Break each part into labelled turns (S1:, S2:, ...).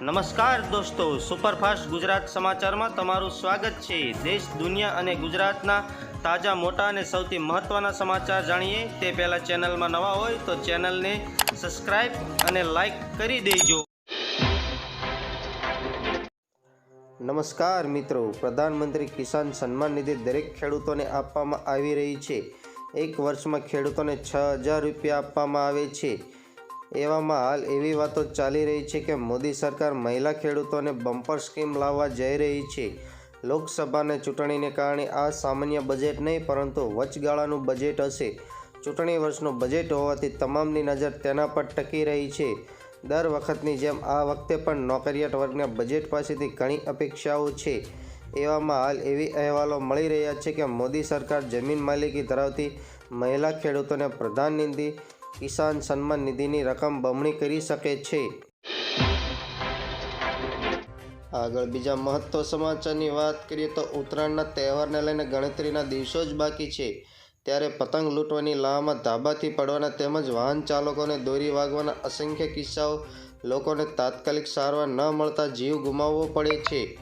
S1: નમસ્કાર દોસ્તો, સુપરફાસ્ટ ગુજરાત સમાચારમાં તમારું સ્વાગત છે. દેશ, દુનિયા અને ગુજરાતના તાજા, મોટા અને સૌથી મહત્ત્વના સમાચાર જાણીએ. તે પહેલાં ચેનલમાં નવા હોય તો ચેનલને સબસ્ક્રાઈબ અને લાઈક કરી દેજો. નમસ્કાર મિત્રો, પ્રધાનમંત્રી કિસાન સન્માન નિધિ દરેક ખેડૂતોને આપવામાં આવી રહી છે. એક વર્ષમાં ખેડૂતોને છ હજાર રૂપિયા આપવામાં આવે છે. એવામાં હાલ એવી વાતો ચાલી રહી છે કે મોદી સરકાર મહિલા ખેડૂતોને બમ્પર સ્કીમ લાવવા જઈ રહી છે. લોકસભાને ચૂંટણીને કારણે આ સામાન્ય બજેટ નહીં, પરંતુ વચગાળાનું બજેટ હશે. ચૂંટણી વર્ષનું બજેટ હોવાથી તમામની નજર તેના પર ટકી રહી છે. દર વખતની જેમ આ વખતે પણ નોકરિયાત વર્ગના બજેટ પાસેથી ઘણી અપેક્ષાઓ છે. એવામાં હાલ એવી અહેવાલો મળી રહ્યા છે કે મોદી સરકાર જમીન માલિકી ધરાવતી મહિલા ખેડૂતોને પ્રધાનમંત્રી કિસાન સન્માન નિધિની રકમ બમણી કરી શકે છે. આગળ બીજા મહત્વ સમાચારની વાત કરીએ તો ઉત્તરાયણના તહેવારને લઈને ગણતરીના દિવસો જ બાકી છે. ત્યારે પતંગ લૂંટવાની લાહમાં ધાબાથી પડવાના તેમજ વાહન ચાલકોને દોરી વાગવાના અસંખ્ય કિસ્સાઓ લોકોને તાત્કાલિક સારવાર ન મળતા જીવ ગુમાવવો પડે છે.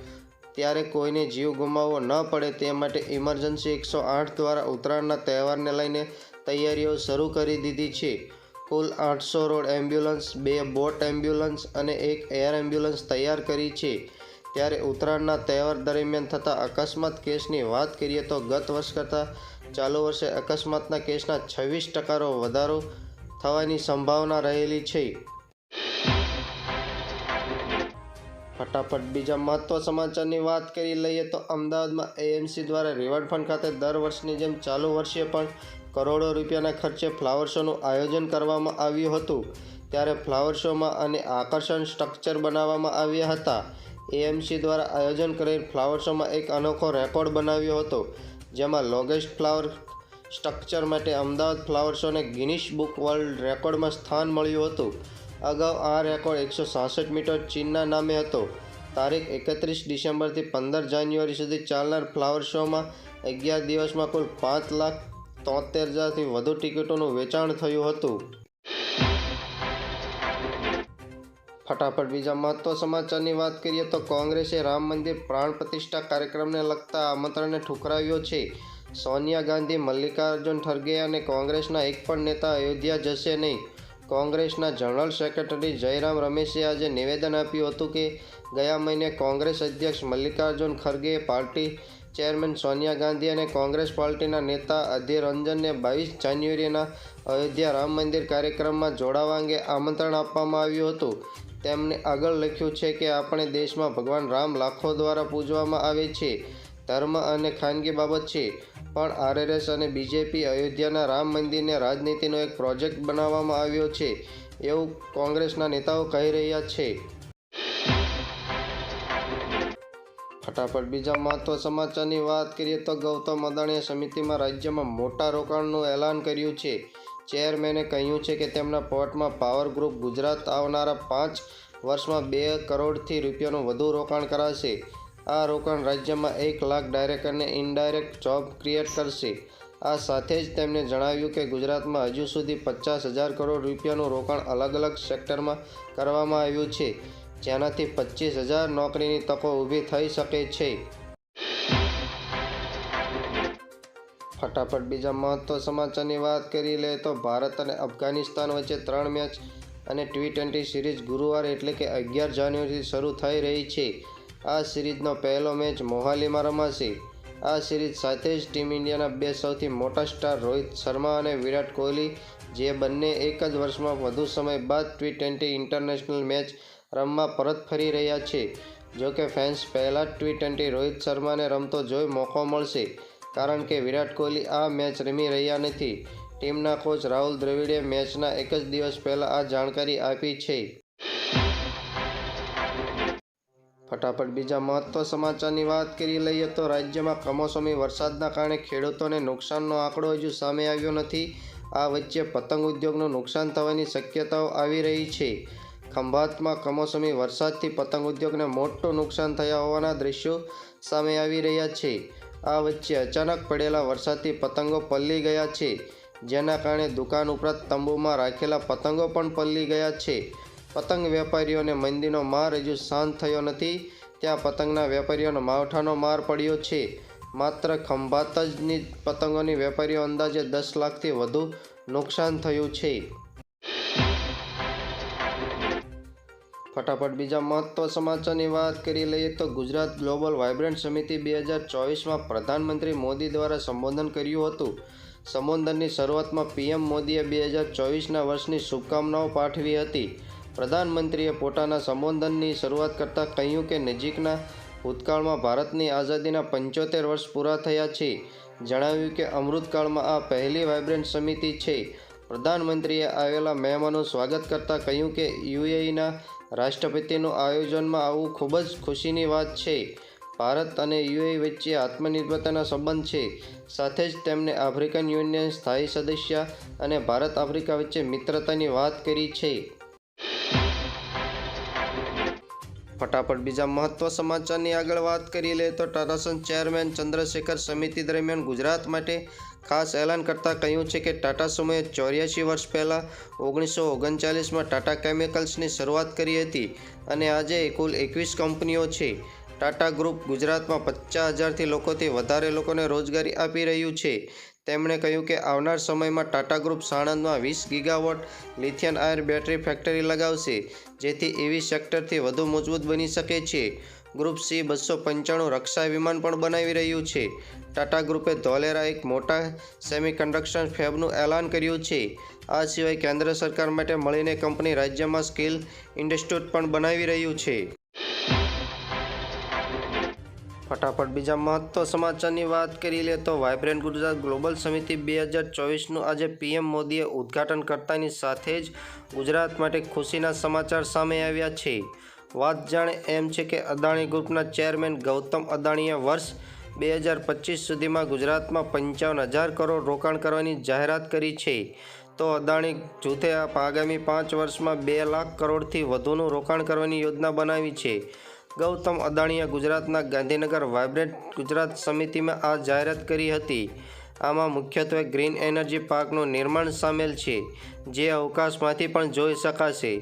S1: ત્યારે કોઈને જીવ ગુમાવવો ન પડે તે માટે ઇમરજન્સી એકસો આઠ દ્વારા ઉત્તરાયણના તહેવારને લઈને તૈયારીઓ શરૂ કરી દીધી છે. કુલ આઠસો રોડ એમ્બ્યુલન્સ, બે બોટ એમ્બ્યુલન્સ અને એક એર એમ્બ્યુલન્સ તૈયાર કરી છે. ત્યારે ઉત્તરાયણના તહેવાર દરમિયાન થતા અકસ્માત કેસની વાત કરીએ તો ગત વર્ષ કરતાં ચાલુ વર્ષે અકસ્માતના કેસના છવ્વીસ ટકાનો વધારો થવાની સંભાવના રહેલી છે. ફટાફટ બીજા મહત્વ સમાચારની વાત કરી લઈએ તો અમદાવાદમાં એએમસી દ્વારા રિવરફ્રન્ટ ખાતે દર વર્ષની જેમ ચાલુ વર્ષે પણ કરોડો રૂપિયાના ખર્ચે ફ્લાવર શોનું આયોજન કરવામાં આવ્યું હતું. ત્યારે ફ્લાવર શોમાં અને આકર્ષણ સ્ટ્રક્ચર બનાવવામાં આવ્યા હતા. એએમસી દ્વારા આયોજન કરેલ ફ્લાવર શોમાં એક અનોખો રેકોર્ડ બનાવ્યો હતો, જેમાં લોગેસ્ટ ફ્લાવર સ્ટ્રક્ચર માટે અમદાવાદ ફ્લાવર શોને ગિનિશ બુક વર્લ્ડ રેકોર્ડમાં સ્થાન મળ્યું હતું. અગાઉ આ રેકોર્ડ એકસો સાસઠ મીટર ચીનના નામે હતો. તારીખ એકત્રીસ ડિસેમ્બરથી પંદર જાન્યુઆરી સુધી ચાલનાર ફ્લાવર શોમાં અગિયાર દિવસમાં કુલ પાંચ લાખ તોતેર હજારથી વધુ ટિકિટોનું વેચાણ થયું હતું. ફટાફટ બીજા મહત્વ સમાચારની વાત કરીએ તો કોંગ્રેસે રામ મંદિર પ્રાણ પ્રતિષ્ઠા કાર્યક્રમને લગતા આમંત્રણને ઠુકરાવ્યો છે. સોનિયા ગાંધી, મલ્લિકાર્જુન ખરગે અને કોંગ્રેસના એક પણ નેતા અયોધ્યા જશે નહીં. કોંગ્રેસના જનરલ સેક્રેટરી જયરામ રમેશે આજે નિવેદન આપ્યું હતું કે ગયા મહિને કોંગ્રેસ અધ્યક્ષ મલ્લિકાર્જુન ખરગે પાર્ટી ચેરમેન સોનિયા ગાંધી અને કોંગ્રેસ પાર્ટીના નેતા અધીર રંજનને બાવીસ જાન્યુઆરીના અયોધ્યા રામ મંદિર કાર્યક્રમમાં જોડાવા અંગે આમંત્રણ આપવામાં આવ્યું હતું. તેમણે આગળ લખ્યું છે કે આપણે દેશમાં ભગવાન રામ લાખો દ્વારા પૂજવામાં આવે છે. ધર્મ અને ખાનગી બાબત છે. પણ આરએરએસ અને બીજેપી અયોધ્યાના રામ મંદિરને રાજનીતિનો એક પ્રોજેક્ટ બનાવવામાં આવ્યો છે, એવું કોંગ્રેસના નેતાઓ કહી રહ્યા છે. ફટાફટ બીજા મહત્વ સમાચારની વાત કરીએ તો ગૌતમ અદાણીએ સમિતિમાં રાજ્યમાં મોટા રોકાણનું એલાન કર્યું છે. ચેરમેને કહ્યું છે કે તેમના પોર્ટમાં પાવર ગ્રુપ ગુજરાત આવનારા પાંચ વર્ષમાં બે કરોડથી રૂપિયાનું વધુ રોકાણ કરાશે. આ રોકાણ રાજ્યમાં એક લાખ ડાયરેક્ટ અને ઇનડાયરેક્ટ જોબ ક્રિએટ કરશે. આ સાથે જ તેમણે જણાવ્યું કે ગુજરાતમાં હજુ સુધી પચાસ હજાર કરોડ રૂપિયાનું રોકાણ અલગ અલગ સેક્ટરમાં કરવામાં આવ્યું છે, જેનાથી પચીસ હજાર નોકરીની તકો ઊભી થઈ શકે છે. ફટાફટ બીજા મહત્વ સમાચારની વાત કરી લે તો ભારત અને અફઘાનિસ્તાન વચ્ચે ત્રણ મેચ અને ટી ટ્વેન્ટી સિરીઝ ગુરુવાર એટલે કે અગિયાર જાન્યુઆરીથી શરૂ થઈ રહી છે. આ સિરીઝનો પહેલો મેચ મોહાલીમાં રમાશે. આ સિરીઝ સાથે જ ટીમ ઇન્ડિયાના બે સૌથી મોટા સ્ટાર રોહિત શર્મા અને વિરાટ કોહલી, જે બંને એક જ વર્ષમાં વધુ સમય બાદ ટી ટ્વેન્ટી ઇન્ટરનેશનલ મેચ રમવા પરત ફરી રહ્યા છે. જોકે ફેન્સ પહેલાં જ ટી ટ્વેન્ટી રોહિત શર્માને રમતો જોઈ મોકો મળશે, કારણ કે વિરાટ કોહલી આ મેચ રમી રહ્યા નથી. ટીમના કોચ રાહુલ દ્રવિડે મેચના એક જ દિવસ પહેલાં આ જાણકારી આપી છે. ફટાફટ બીજા મહત્વ સમાચારની વાત કરી લઈએ તો રાજ્યમાં કમોસમી વરસાદના કારણે ખેડૂતોને નુકસાનનો આંકડો હજુ સામે આવ્યો નથી. આ વચ્ચે પતંગ ઉદ્યોગનું નુકસાન થવાની શક્યતાઓ આવી રહી છે. ખંભાતમાં કમોસમી વરસાદથી પતંગ ઉદ્યોગને મોટું નુકસાન થયા હોવાના દ્રશ્યો સામે આવી રહ્યા છે. આ વચ્ચે અચાનક પડેલા વરસાદથી પતંગો પલળી ગયા છે, જેના કારણે દુકાન ઉપરાંત તંબુમાં રાખેલા પતંગો પણ પલળી ગયા છે. પતંગ વેપારીઓને મંદીનો માર હજુ શાંત થયો નથી. ત્યાં પતંગના વેપારીઓનો માવઠાનો માર પડ્યો છે. માત્ર ખંભાત જ પતંગોની વેપારીઓ અંદાજે દસ લાખથી વધુ નુકસાન થયું છે. ફટાફટ બીજા મહત્વ સમાચારની વાત કરી લઈએ તો ગુજરાત ગ્લોબલ વાઇબ્રન્ટ સમિતિ બે હજાર ચોવીસમાં પ્રધાનમંત્રી મોદી દ્વારા સંબોધન કર્યું હતું. સંબોધનની શરૂઆતમાં પીએમ મોદીએ બે હજાર ચોવીસના વર્ષની શુભકામનાઓ પાઠવી હતી. પ્રધાનમંત્રીએ પોતાના સંબોધનની શરૂઆત કરતાં કહ્યું કે નજીકના ભૂતકાળમાં ભારતની આઝાદીના પંચોતેર વર્ષ પૂરા થયા છે. જણાવ્યું કે અમૃતકાળમાં આ પહેલી વાઇબ્રન્ટ સમિતિ છે. પ્રધાનમંત્રીએ આવેલા મહેમાનનું સ્વાગત કરતાં કહ્યું કે યુએઈના રાષ્ટ્રપતિનું આયોજનમાં આવવું ખૂબ જ ખુશીની વાત છે. ભારત અને યુએઈ વચ્ચે આત્મનિર્ભરતાના સંબંધ છે. સાથે જ તેમણે આફ્રિકન યુનિયન, સ્થાયી સદસ્ય અને ભારત આફ્રિકા વચ્ચે મિત્રતાની વાત કરી છે. ફટાફટ બીજા મહત્વ સમાચારની આગળ વાત કરી લે તો ટાટા સન્સ ચેરમેન ચંદ્રશેખર સમિતિ દરમિયાન ગુજરાત માટે ખાસ એલાન કરતાં કહ્યું છે કે ટાટા સમૂહે ચોર્યાસી વર્ષ પહેલાં ઓગણીસો ઓગણચાલીસમાં ટાટા કેમિકલ્સની શરૂઆત કરી હતી અને આજે કુલ એકવીસ કંપનીઓ છે. ટાટા ગ્રુપ ગુજરાતમાં પચાસ હજારથી લોકોથી વધારે લોકોને રોજગારી આપી રહ્યું છે. તેમણે કહ્યું કે આવનાર સમયમાં ટાટા ગ્રુપ સાણંદમાં વીસ gigawatt lithium ion battery factory લગાવશે, જેથી એવી સેક્ટરથી વધુ મજબૂત બની શકે છે. ગ્રુપ સી બસો પંચાણું રક્ષા વિમાન પણ બનાવી રહ્યું છે. ટાટા ગ્રુપે ધોલેરા એક મોટા સેમિકન્ડક્શન ફેબનું એલાન કર્યું છે. આ સિવાય કેન્દ્ર સરકાર માટે મળીને કંપની રાજ્યમાં સ્કિલ ઇન્સ્ટિટ્યૂટ પણ બનાવી રહ્યું છે. ફટાફટ બીજા મહત્વ સમાચારની વાત કરી લે તો વાઇબ્રન્ટ ગુજરાત ગ્લોબલ સમિતિ બે હજાર ચોવીસનું આજે પીએમ મોદીએ ઉદ્ઘાટન કરતાની સાથે જ ગુજરાત માટે ખુશીના સમાચાર સામે આવ્યા છે. વાત જાણે એમ છે કે અદાણી ગ્રુપના ચેરમેન ગૌતમ અદાણીએ વર્ષ બે હજાર પચીસ સુધીમાં ગુજરાતમાં પંચાવન હજાર કરોડ રોકાણ કરવાની જાહેરાત કરી છે. તો અદાણી જૂથે આગામી પાંચ વર્ષમાં બે લાખ કરોડથી વધુનું રોકાણ કરવાની યોજના બનાવી છે. ગૌતમ અદાણીએ ગુજરાતના ગાંધીનગર વાઇબ્રન્ટ ગુજરાત સમિતિમાં આ જાહેરાત કરી હતી. આમાં મુખ્યત્વે ગ્રીન એનર્જી પાર્કનું નિર્માણ સામેલ છે, જે અવકાશમાંથી પણ જોઈ શકાશે.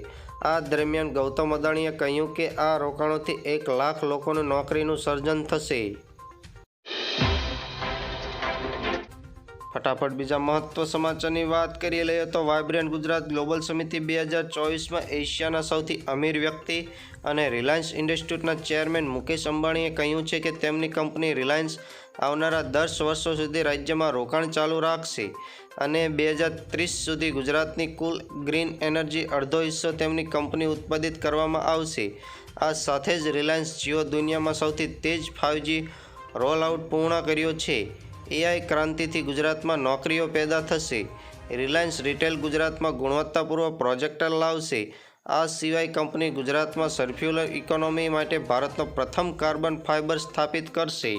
S1: આ દરમિયાન ગૌતમ અદાણીએ કહ્યું કે આ રોકાણોથી એક લાખ લોકોનું નોકરીનું સર્જન થશે. ફટાફટ બીજા મહત્વ સમાચારની વાત કરી લઈએ તો વાઇબ્રન્ટ ગુજરાત ગ્લોબલ સમિતિ બે હજાર ચોવીસમાં એશિયાના સૌથી અમીર વ્યક્તિ અને રિલાયન્સ ઇન્ડસ્ટ્રીટના ચેરમેન મુકેશ અંબાણીએ કહ્યું છે કે તેમની કંપની રિલાયન્સ આવનારા દસ વર્ષો સુધી રાજ્યમાં રોકાણ ચાલુ રાખશે અને બે હજાર ત્રીસ સુધી ગુજરાતની કુલ ગ્રીન એનર્જી અડધો હિસ્સો તેમની કંપની ઉત્પાદિત કરવામાં આવશે. આ સાથે જ રિલાયન્સ જીઓ દુનિયામાં સૌથી તેજ ફાઇવજી રોલ આઉટ પૂર્ણ કર્યો છે. એઆઈ ક્રાંતિથી ગુજરાતમાં નોકરીઓ પેદા થશે. રિલાયન્સ રિટેલ ગુજરાતમાં ગુણવત્તાપૂર્વક પ્રોજેક્ટર લાવશે. આ સિવાય કંપની ગુજરાતમાં સર્ક્યુલર ઇકોનોમી માટે ભારતનો પ્રથમ કાર્બન ફાઇબર સ્થાપિત કરશે.